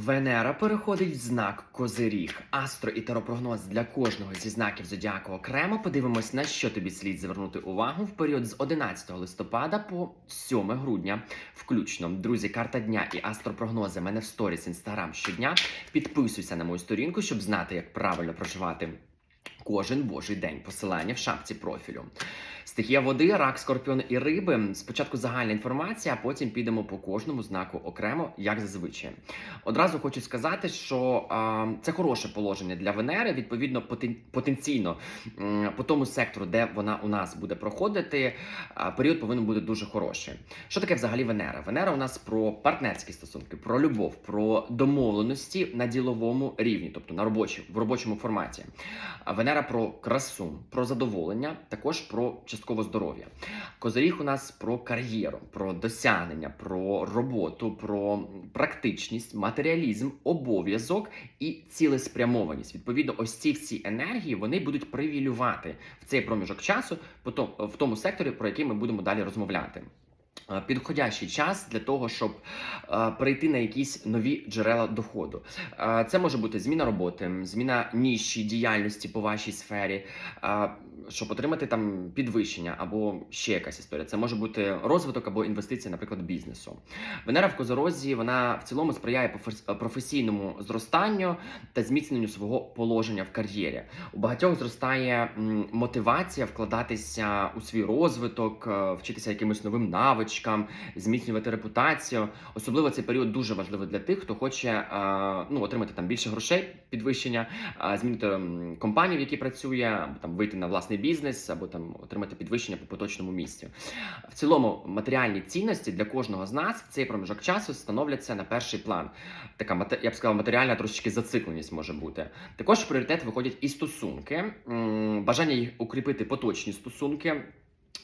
Венера переходить в знак Козиріг. Астро і теропрогноз для кожного зі знаків зодіаку окремо. Подивимось, на що тобі слід звернути увагу в період з 11 листопада по 7 грудня. Включно, друзі, карта дня і астропрогнози. Мене в сторіс інстаграм щодня. Підписуйся на мою сторінку, щоб знати, як правильно проживати. Кожен божий день посилання в шапці профілю. Стихія води, рак, скорпіон і риби. Спочатку загальна інформація, а потім підемо по кожному знаку окремо, як зазвичай. Одразу хочу сказати, що а, це хороше положення для Венери. Відповідно, потен, потенційно м, по тому сектору, де вона у нас буде проходити, а, період повинен бути дуже хороший. Що таке взагалі Венера? Венера у нас про партнерські стосунки, про любов, про домовленості на діловому рівні, тобто на робочі, в робочому форматі. Венера про красу, про задоволення, також про частково здоров'я. Козиріг у нас про кар'єру, про досягнення, про роботу, про практичність, матеріалізм, обов'язок і цілеспрямованість. Відповідно, ось ці всі енергії вони будуть привілювати в цей проміжок часу в тому секторі, про який ми будемо далі розмовляти. Е, Підходящий час для того, щоб е, перейти на якісь нові джерела доходу. Е, Це може бути зміна роботи, зміна ніші діяльності по вашій сфері, е, щоб отримати там підвищення або ще якась історія. Це може бути розвиток або інвестиція, наприклад, бізнесу. Венера в Козорозі вона в цілому сприяє профес- професійному зростанню та зміцненню свого положення в кар'єрі. У багатьох зростає мотивація вкладатися у свій розвиток, вчитися якимось новим навичкам, зміцнювати репутацію. Особливо цей період дуже важливий для тих, хто хоче е, ну, отримати там більше грошей, підвищення, е, змінити компанію, в якій працює, або там вийти на власний бізнес, або там отримати підвищення по поточному місці. В цілому матеріальні цінності для кожного з нас в цей проміжок часу становляться на перший план. Така я б сказав, матеріальна трошечки зацикленість може бути. Також в пріоритет виходять і стосунки, бажання їх укріпити поточні стосунки.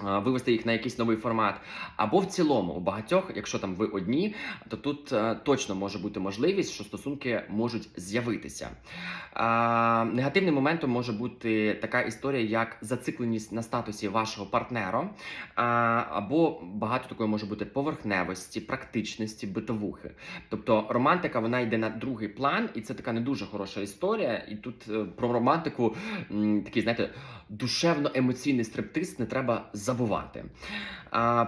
А, Вивести їх на якийсь новий формат, або в цілому у багатьох, якщо там ви одні, то тут е, точно може бути можливість, що стосунки можуть з'явитися. Негативним моментом може бути така історія, як зацикленість на статусі вашого партнера, або багато такої може бути поверхневості, практичності, битовухи. Тобто романтика вона йде на другий план, і це така не дуже хороша історія. І тут е, про романтику такий, знаєте, душевно-емоційний стриптиз не треба забувати.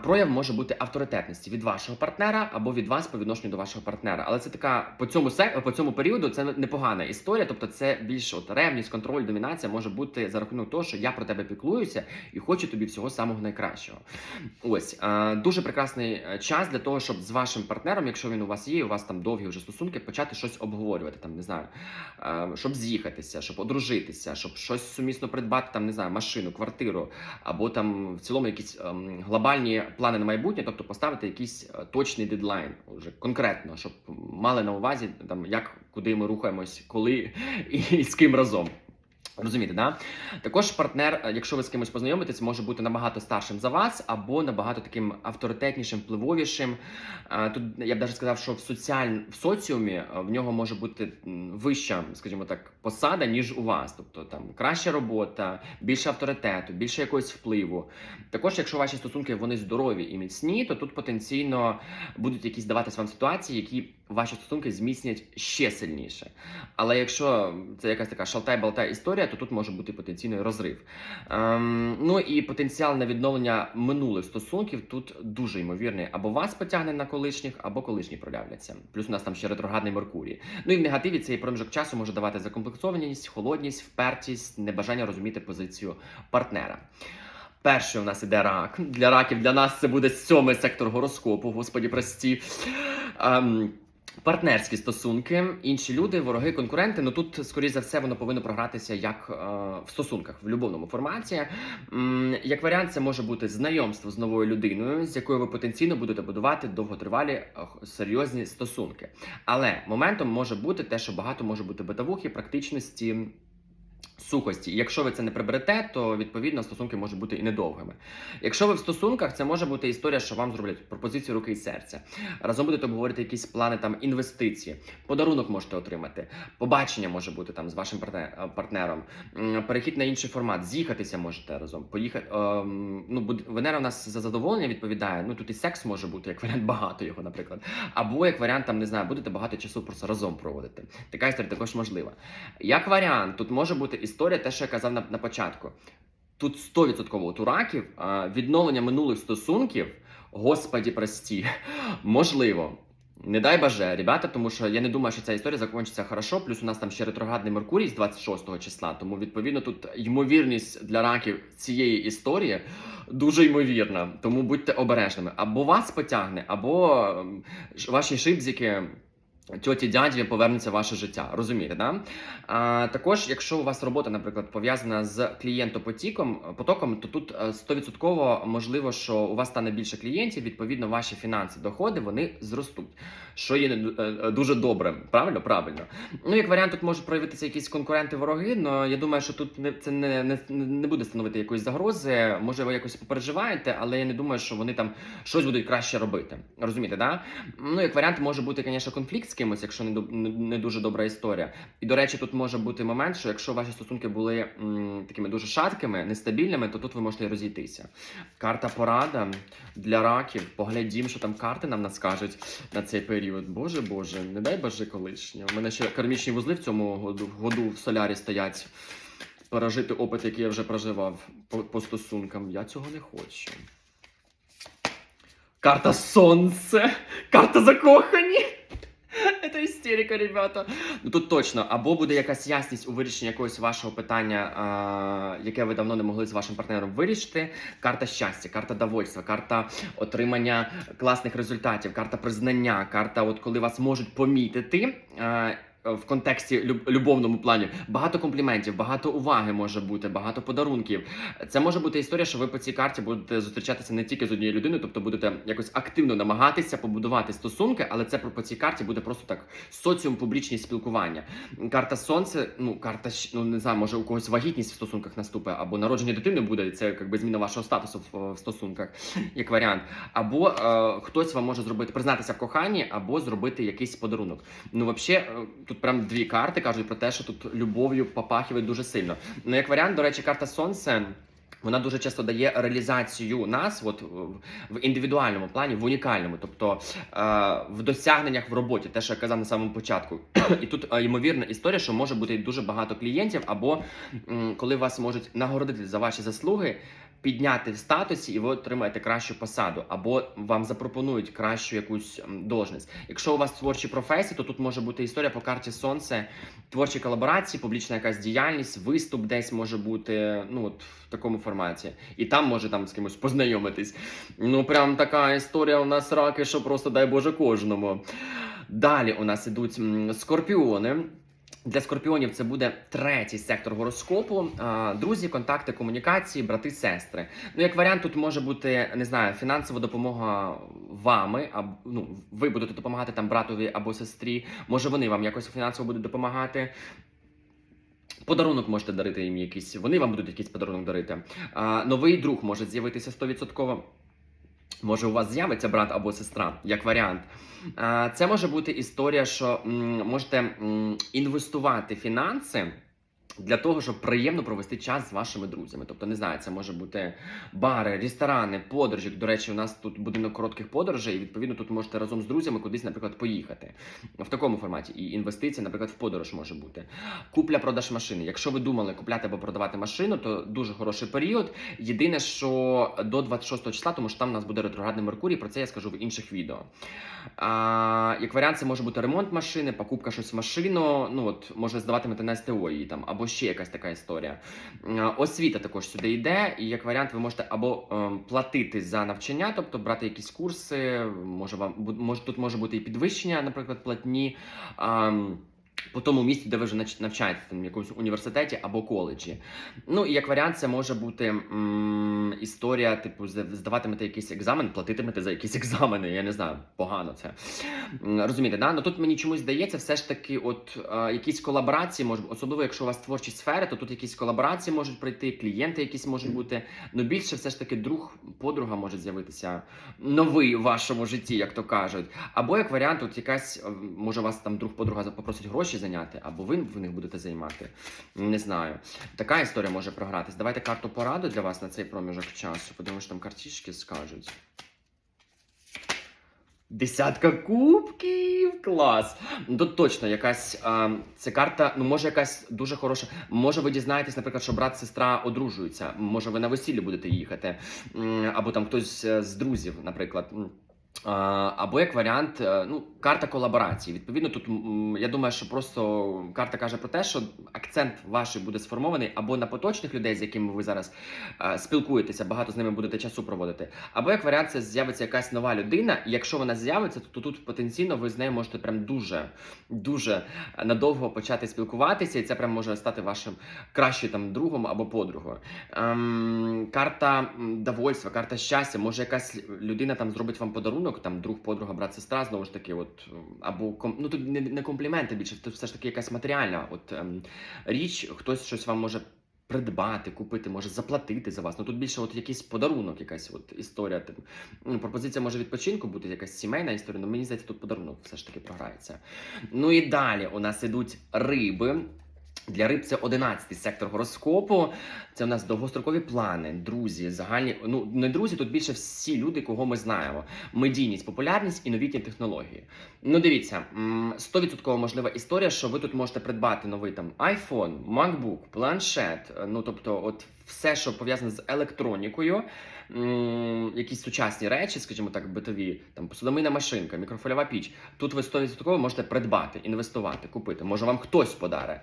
Прояв може бути авторитетності від вашого партнера або від вас по відношенню до вашого партнера. Але це така по цьому по цьому періоду це непогана історія. Тобто, це більш от ревність, контроль, домінація може бути за рахунок того, що я про тебе піклуюся і хочу тобі всього самого найкращого. Ось дуже прекрасний е, час для того, щоб з вашим партнером, якщо він у вас є, у вас там довгі вже стосунки, почати щось обговорювати. Там не знаю, е, щоб з'їхатися, щоб одружитися, щоб щось сумісно придбати, там не знаю, машину, квартиру, або там в цілому якісь ем, глобальні плани на майбутнє, тобто поставити якийсь е, точний дедлайн, вже конкретно, щоб мали на увазі там як куди ми рухаємось, коли і з ким разом. Розумієте, да? Також партнер, е, якщо ви з кимось познайомитесь, може бути набагато старшим за вас, або набагато таким авторитетнішим, впливовішим. Е, Тут я б навіть сказав, що в соціаль... в соціумі е, в нього може бути вища, скажімо так, посада, ніж у вас. Тобто там краща робота, більше авторитету, більше якогось впливу. Також, якщо ваші стосунки вони здорові і міцні, то тут потенційно будуть якісь даватись вам ситуації, які ваші стосунки зміцнять ще сильніше. Але якщо це якась така шалтай-балтай історія, то тут може бути потенційний розрив. Ем, ну і потенціал на відновлення минулих стосунків тут дуже ймовірний. Або вас потягне на колишніх, або колишні проявляться. Плюс у нас там ще ретроградний Меркурій. Ну і в негативі цей проміжок часу може давати закомплексованість, холодність, впертість, небажання розуміти позицію партнера. Перший у нас іде рак. Для раків для нас це буде сьомий сектор гороскопу, господі прості. Ем, Партнерські стосунки, інші люди, вороги, конкуренти. Ну тут, скоріш за все, воно повинно програтися як е, в стосунках в любовному форматі. М, як варіант, це може бути знайомство з новою людиною, з якою ви потенційно будете будувати довготривалі е, серйозні стосунки. Але моментом може бути те, що багато може бути битовухи, практичності. Сухості. І якщо ви це не приберете, то відповідно стосунки можуть бути і недовгими. Якщо ви в стосунках, це може бути історія, що вам зроблять пропозицію руки і серця. Разом будете обговорити якісь плани там інвестиції, подарунок можете отримати, побачення може бути там з вашим е, партнером, перехід на інший формат, з'їхатися можете разом. Поїхати. ем, ну, Венера у нас за задоволення відповідає. Ну тут і секс може бути, як варіант багато його, наприклад. Або як варіант, там не знаю, будете багато часу просто разом проводити. Така історія також можлива. Як варіант, тут може бути історія, те, що я казав на, на початку. Тут 100% от у раків відновлення минулих стосунків, господі прості, можливо. Не дай боже, ребята, тому що я не думаю, що ця історія закінчиться хорошо. Плюс у нас там ще ретроградний Меркурій з 26 числа. Тому відповідно тут ймовірність для раків цієї історії дуже ймовірна. Тому будьте обережними. Або вас потягне, або ем, ваші шибзики. Тьоті дяді повернеться ваше життя, розумієте, да? А, також, якщо у вас робота, наприклад, пов'язана з клієнтопотіком, потоком, то тут е, 100% можливо, що у вас стане більше клієнтів, відповідно, ваші фінанси, доходи вони зростуть, що є е, е, дуже добре. Правильно? Правильно. Ну, як варіант, тут можуть проявитися якісь конкуренти, вороги, але я думаю, що тут не це не, не, не буде становити якоїсь загрози. Може, ви якось попереживаєте, але я не думаю, що вони там щось будуть краще робити. Розумієте, да? Ну, як варіант, може бути, звісно, конфлікт з кимось, якщо не, не, дуже добра історія. І до речі, тут може бути момент, що якщо ваші стосунки були м, такими дуже шаткими, нестабільними, то тут ви можете розійтися. Карта порада для раків. Поглядім, що там карти нам наскажуть на цей період. Боже Боже, не дай боже колишнє. У мене ще кармічні вузли в цьому году, году в солярі стоять. Пережити опит, який я вже проживав по, по стосункам. Я цього не хочу. Карта Сонце. Карта закохані. Це істерика, ребята. Ну тут точно, або буде якась ясність у вирішенні якогось вашого питання, а, яке ви давно не могли з вашим партнером вирішити. Карта щастя, карта довольства, карта отримання класних результатів, карта признання, карта, от коли вас можуть помітити. а, в контексті люб- любовному плані багато компліментів, багато уваги може бути, багато подарунків. Це може бути історія, що ви по цій карті будете зустрічатися не тільки з однією людиною, тобто будете якось активно намагатися побудувати стосунки, але це по цій карті буде просто так соціум, публічні спілкування. Карта сонце, ну карта ну не знаю, може у когось вагітність в стосунках наступить, або народження дитини буде. Це якби зміна вашого статусу в, в стосунках, як варіант. Або е, хтось вам може зробити признатися в коханні, або зробити якийсь подарунок. Ну, взагалі, тут прям дві карти кажуть про те, що тут любов'ю попахиває дуже сильно. Ну, як варіант, до речі, карта сонце. Вона дуже часто дає реалізацію нас, от в- індивідуальному плані, в унікальному, тобто е, в досягненнях в роботі, те, що я казав на самому початку. І тут е, ймовірна історія, що може бути дуже багато клієнтів, або коли вас можуть нагородити за ваші заслуги, підняти в статусі, і ви отримаєте кращу посаду, або вам запропонують кращу якусь должність. Якщо у вас творчі професії, то тут може бути історія по карті сонце, творчі колаборації, публічна якась діяльність, виступ десь може бути, ну от в такому форматі. І там може там з кимось познайомитись. Ну, прям така історія у нас раки, що просто дай Боже кожному. Далі у нас ідуть скорпіони. Для скорпіонів це буде третій сектор гороскопу. Друзі, контакти, комунікації, брати, сестри. Ну, як варіант, тут може бути не знаю, фінансова допомога вами, або ну ви будете допомагати там братові або сестрі. Може, вони вам якось фінансово будуть допомагати. Подарунок можете дарити їм якийсь, вони вам будуть якийсь подарунок дарити. Новий друг може з'явитися 100%. Може, у вас з'явиться брат або сестра, як варіант. А, Це може бути історія, що можете інвестувати фінанси для того, щоб приємно провести час з вашими друзями. Тобто, не знаю, це може бути бари, ресторани, подорожі. До речі, у нас тут будинок коротких подорожей, і відповідно тут можете разом з друзями кудись, наприклад, поїхати в такому форматі. І інвестиція, наприклад, в подорож може бути. Купля-продаж машини. Якщо ви думали купляти або продавати машину, то дуже хороший період. Єдине, що до 26 числа, тому що там у нас буде ретроградний Меркурій, про це я скажу в інших відео. А, як варіант, це може бути ремонт машини, покупка щось в машину. Ну от може здаватимете на СТО її там, або ще якась така історія. Освіта також сюди йде, і як варіант, ви можете або ем, платити за навчання, тобто брати якісь курси. Може вам може тут може бути і підвищення, наприклад, платні. По тому місці, де ви вже там в якомусь університеті або коледжі. Ну і як варіант, це може бути м, історія, типу, зда- здаватимете якийсь екзамен, платитимете за якісь екзамени. Я не знаю, погано це. Розумієте, да? Ну тут мені чомусь здається, все ж таки, от е, якісь колаборації, може, особливо якщо у вас творчі сфери, то тут якісь колаборації можуть прийти, клієнти якісь можуть бути. Ну більше все ж таки друг, подруга може з'явитися новий в вашому житті, як то кажуть. Або як варіант, от якась може вас там друг подруга попросить гроші зайняти, або ви в них будете займати. Не знаю. Така історія може програтись. Давайте карту пораду для вас на цей проміжок часу. Подивимось, що там картішки скажуть. Десятка кубків! Клас! Ну, точно якась а, це карта, ну може якась дуже хороша. Може, ви дізнаєтесь, наприклад, що брат, сестра одружуються. Може, ви на весіллі будете їхати, або там хтось е, з друзів, наприклад. Або як варіант, е, ну, карта колаборації. Відповідно, тут я думаю, що просто карта каже про те, що акцент ваш буде сформований або на поточних людей, з якими ви зараз е, спілкуєтеся, багато з ними будете часу проводити. Або як варіант, це з'явиться якась нова людина. І якщо вона з'явиться, то тут потенційно ви з нею можете прям дуже дуже надовго почати спілкуватися, і це прям може стати вашим кращим там другом або подругою. Ем, карта довольства, карта щастя. Може, якась людина там зробить вам подарунок, там друг, подруга, брат, сестра, знову ж таки, от або ну тут не, не компліменти більше, тут все ж таки якась матеріальна от ем, річ, хтось щось вам може. Придбати, купити, може заплатити за вас. Ну тут більше от якийсь подарунок, якась от історія. Типу. Ну, пропозиція може відпочинку бути, якась сімейна історія. Ну мені здається, тут подарунок все ж таки програється. Ну і далі у нас ідуть риби. Для риб це 11-й сектор гороскопу. Це у нас довгострокові плани, друзі, загальні. Ну не друзі, тут більше всі люди, кого ми знаємо. Медійність, популярність і новітні технології. Ну, дивіться, м, 100% можлива історія, що ви тут можете придбати новий там iPhone, MacBook, планшет. Ну тобто, от все, що пов'язане з електронікою, якісь сучасні речі, скажімо так, битові, там посудомийна машинка, мікрофольова піч. Тут ви 100% можете придбати, інвестувати, купити. Може вам хтось подаре.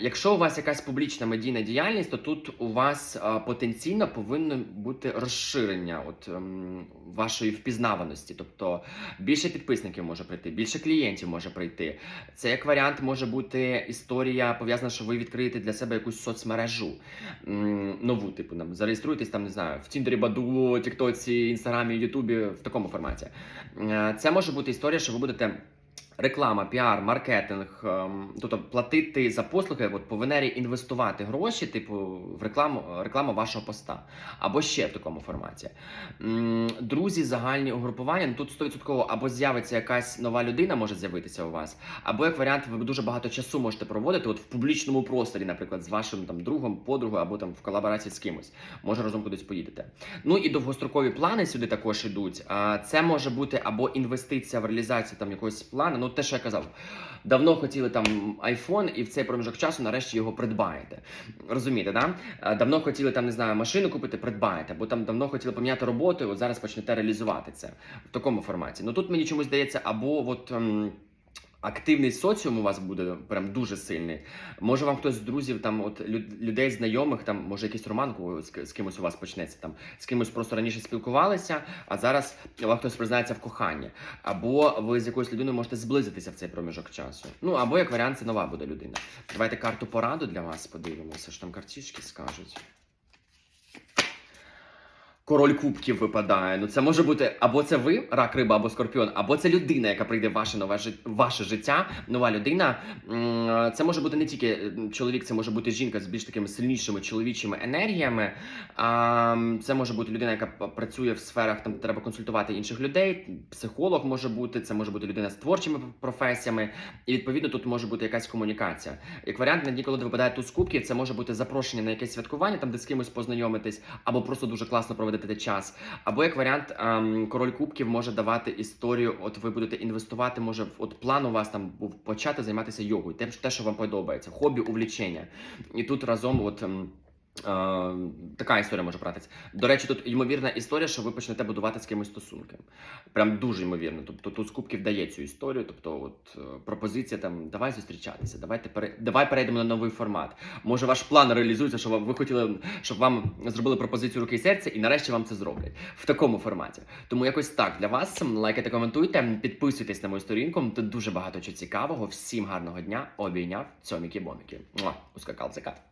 Якщо у вас якась публічна медійна діяльність, то тут у вас потенційно повинно бути розширення от, ем, вашої впізнаваності. Тобто більше підписників може прийти, більше клієнтів може прийти. Це як варіант може бути історія пов'язана, що ви відкриєте для себе якусь соцмережу нову, типу нам зареєструйтесь там, не знаю, в Тіндері, Баду, Тіктоці, Інстаграмі, Ютубі в такому форматі. Е, Це може бути історія, що ви будете. Реклама, піар, маркетинг, ем, тобто платити за послуги, от по Венері інвестувати гроші, типу, в рекламу, рекламу вашого поста, або ще в такому форматі. Друзі, загальні угрупування, ну тут 100% або з'явиться якась нова людина, може з'явитися у вас, або як варіант, ви дуже багато часу можете проводити от в публічному просторі, наприклад, з вашим там другом, подругою, або там в колаборації з кимось. Може разом кудись поїдете. Ну і довгострокові плани сюди також ідуть. Це може бути або інвестиція в реалізацію там якогось плану. Ну, те, що я казав, давно хотіли там iPhone, і в цей проміжок часу нарешті його придбаєте. Розумієте, да? Давно хотіли там, не знаю, машину купити, придбаєте, або там давно хотіли поміняти роботу, і от зараз почнете реалізувати це в такому форматі. Ну тут мені чомусь здається, або от. Активний соціум у вас буде прям дуже сильний. Може, вам хтось з друзів, там от людей знайомих, там може якийсь роман з кимось у вас почнеться. Там з кимось просто раніше спілкувалися, а зараз вам хтось признається в коханні. Або ви з якоюсь людиною можете зблизитися в цей проміжок часу. Ну або як варіант, це нова буде людина. Давайте карту пораду для вас подивимося, що там картішки скажуть. Король кубків випадає. Ну це може бути або це ви, рак, риба, або скорпіон, або це людина, яка прийде в ваше нове жит... ваше життя, нова людина. Це може бути не тільки чоловік, це може бути жінка з більш такими сильнішими чоловічими енергіями. Це може бути людина, яка працює в сферах, там треба консультувати інших людей. Психолог може бути, це може бути людина з творчими професіями, і відповідно тут може бути якась комунікація. Як варіант, на дні, коли випадає туз кубків, це може бути запрошення на якесь святкування, там де з кимось познайомитись, або просто дуже класно проводити час. Або як варіант, ем, король кубків може давати історію. От ви будете інвестувати, може, от план у вас там був почати займатися йогою, те, те, що вам подобається, хобі, увлічення. І тут разом, от. Е, така історія може братися. До речі, тут ймовірна історія, що ви почнете будувати з кимось стосунки. Прям дуже ймовірно. Тобто тут з кубків дає цю історію. Тобто, от е, пропозиція там давай зустрічатися, давайте пере... давай перейдемо на новий формат. Може, ваш план реалізується, що ви хотіли, щоб вам зробили пропозицію руки і серця, і нарешті вам це зроблять в такому форматі. Тому якось так для вас. Лайкайте, коментуйте, підписуйтесь на мою сторінку. Тут дуже багато чого цікавого. Всім гарного дня. Обійняв цьоміки боміки. Ускакав закат.